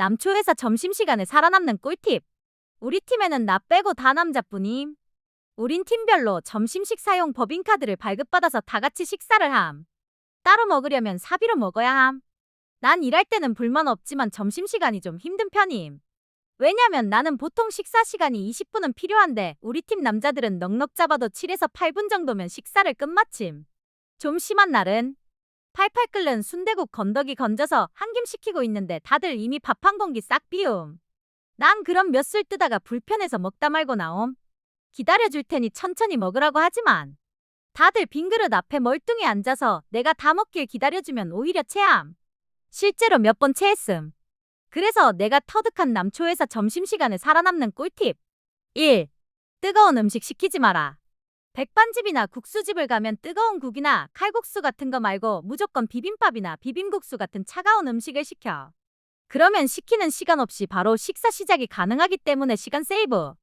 남초 회사 점심시간에 살아남는 꿀팁. 우리 팀에는 나 빼고 다 남자뿐임. 우린 팀별로 점심 식 사용 법인카드를 발급받아서 다 같이 식사를 함. 따로 먹으려면 사비로 먹어야 함. 난 일할 때는 불만 없지만 점심시간이 좀 힘든 편임. 왜냐면 나는 보통 식사 시간이 20분은 필요한데 우리 팀 남자들은 넉넉 잡아도 7에서 8분 정도면 식사를 끝마침. 좀 심한 날은 팔팔 끓는 순대국 건더기 건져서 한 김 시키고 있는데 다들 이미 밥 한 공기 싹 비움. 난 그럼 몇 술 뜨다가 불편해서 먹다 말고 나옴. 기다려줄 테니 천천히 먹으라고 하지만 다들 빈 그릇 앞에 멀뚱히 앉아서 내가 다 먹길 기다려주면 오히려 체함. 실제로 몇 번 체했음. 그래서 내가 터득한 남초회사 점심시간에 살아남는 꿀팁. 1. 뜨거운 음식 시키지 마라. 백반집이나 국수집을 가면 뜨거운 국이나 칼국수 같은 거 말고 무조건 비빔밥이나 비빔국수 같은 차가운 음식을 시켜. 그러면 시키는 시간 없이 바로 식사 시작이 가능하기 때문에 시간 세이브.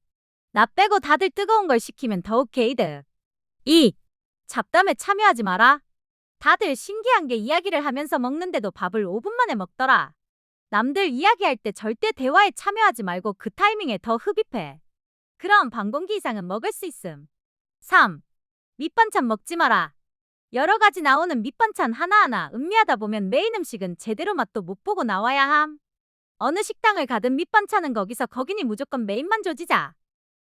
나 빼고 다들 뜨거운 걸 시키면 더욱 게이드. 2. 잡담에 참여하지 마라. 다들 신기한 게 이야기를 하면서 먹는데도 밥을 5분 만에 먹더라. 남들 이야기할 때 절대 대화에 참여하지 말고 그 타이밍에 더 흡입해. 그럼 반공기 이상은 먹을 수 있음. 3. 밑반찬 먹지 마라. 여러 가지 나오는 밑반찬 하나하나 음미하다 보면 메인 음식은 제대로 맛도 못 보고 나와야 함. 어느 식당을 가든 밑반찬은 거기서 거기니 무조건 메인만 조지자.